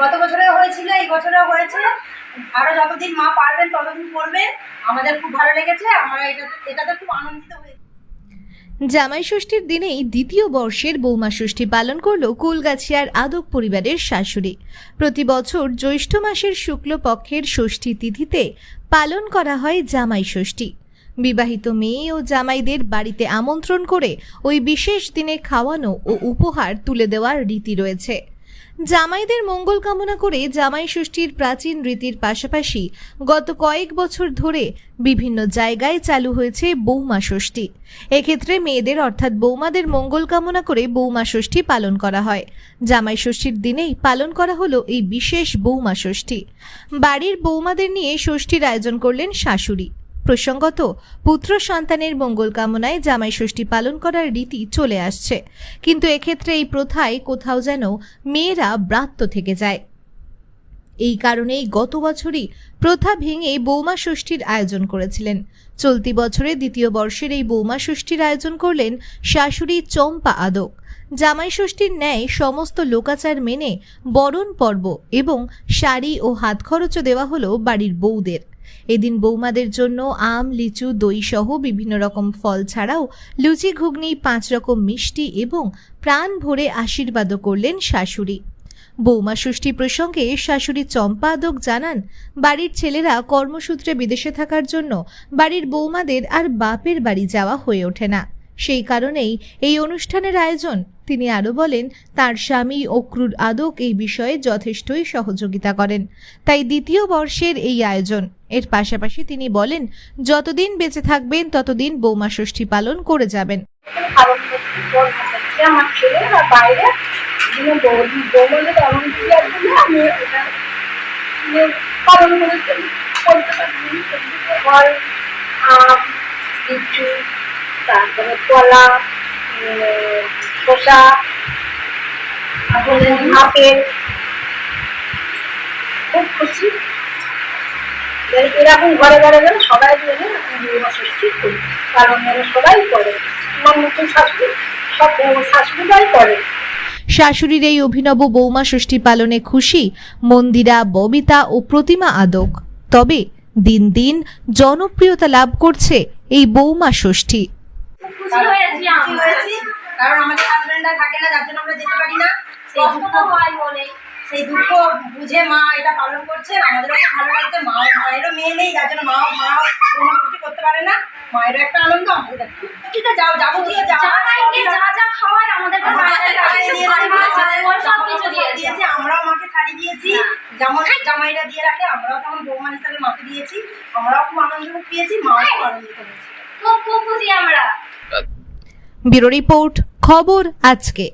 গত বছরেও হয়েছিল, এই বছরেও হয়েছে। আরও যতদিন মা পারবেন, ততদিন করবেন। আমাদের খুব ভালো লেগেছে, আমরা এটাতে এটাতে খুব আনন্দিত জামাই ষষ্ঠীর দিনেই দ্বিতীয় বর্ষের বৌমা ষষ্ঠী পালন করল কুলগাছিয়ার আদক পরিবারের শাশুড়ি। প্রতি বছর জ্যৈষ্ঠ মাসের শুক্লপক্ষের ষষ্ঠী তিথিতে পালন করা হয় জামাই ষষ্ঠী। বিবাহিত মেয়ে ও জামাইদের বাড়িতে আমন্ত্রণ করে ওই বিশেষ দিনে খাওয়ানো ও উপহার তুলে দেওয়ার রীতি রয়েছে। জামাইদের মঙ্গল কামনা করে জামাই ষষ্ঠীর প্রাচীন রীতির পাশাপাশি গত কয়েক বছর ধরে বিভিন্ন জায়গায় চালু হয়েছে বৌমা ষষ্ঠী। এক্ষেত্রে মেয়েদের অর্থাৎ বৌমাদের মঙ্গল কামনা করে বৌমা ষষ্ঠী পালন করা হয়। জামাই ষষ্ঠীর দিনেই পালন করা হলো এই বিশেষ বৌমা ষষ্ঠী। বাড়ির বৌমাদের নিয়ে ষষ্ঠীর আয়োজন করলেন শাশুড়ি। প্রসঙ্গত, পুত্র সন্তানের মঙ্গল কামনায় জামাই ষষ্ঠী পালন করার রীতি চলে আসছে। কিন্তু এক্ষেত্রে এই প্রথায় কোথাও যেন মেয়েরা ব্রাত্য থেকে যায়। এই কারণেই গত বছরই প্রথা ভেঙে বৌমা ষষ্ঠীর আয়োজন করেছিলেন। চলতি বছরে দ্বিতীয় বর্ষের এই বৌমা ষষ্ঠীর আয়োজন করলেন শাশুড়ি চম্পা আদক। জামাই ষষ্ঠীর ন্যায় সমস্ত লোকাচার মেনে বরণ পর্ব এবং শাড়ি ও হাত খরচও দেওয়া হলো বাড়ির বউদের। এদিন বৌমাদের জন্য আম, লিচু দই সহ বিভিন্ন রকম ফল ছাড়াও লুচি, ঘুগনি, পাঁচ রকম মিষ্টি এবং প্রাণ ভরে আশীর্বাদও করলেন শাশুড়ি। বৌমা ষষ্ঠী প্রসঙ্গে শাশুড়ি চম্পা আদক জানান, বাড়ির ছেলেরা কর্মসূত্রে বিদেশে থাকার জন্য বাড়ির বৌমাদের আর বাপের বাড়ি যাওয়া হয়ে ওঠে না। সেই কারণেই এই অনুষ্ঠানের আয়োজন। তিনি আরও বলেন, তার স্বামী অক্রুর আদক এই বিষয়ে যথেষ্টই সহযোগিতা করেন। তাই দ্বিতীয় বর্ষের এই আয়োজন। এর পাশাপাশি তিনি বলেন যতদিন বেঁচে থাকবেন ততদিন বৌমা ষষ্ঠী পালন করে যাবেন হয় খুব খুশি এরকম ঘরে ঘরে গেলে সবাই বিবাহ করি। কারণ এরা সবাই করে। আমার নতুন শাশুড়ি সব শাশুড়িরাই করে। শাশুড়ির এই অভিনব বৌমা ষষ্ঠী পালনে খুশি মন্দিরা ববিতা ও প্রতিমা আদক। তবে দিন দিন জনপ্রিয়তা লাভ করছে এই বৌমা ষষ্ঠী। কারণ আমাদের হাজবেন্ডরা থাকে না যার জন্য আমরা যেতে পারি না। সেই দুঃখ হয় বুঝে মা এটা পালন করছে আমাদেরও খুব ভালো লাগছে। মা মায়েরও মেয়ে নেই যার জন্য মা মা কিছু করতে পারে না। মায়েরও একটা আনন্দ আমাদের ঠিক আছে যাও যাবতীয় যা যা আমাদের আমরাও মাকে শাড়ি দিয়েছি। যেমন জামাইরা দিয়ে রাখে আমরাও তেমন বৌমা হিসাবে মাকে দিয়েছি। আমরাও খুব আনন্দ পেয়েছি মাও খুব আনন্দিত হয়েছে খুব খুব খুশি আমরা। ব্যুরো রিপোর্ট খবর আজকে।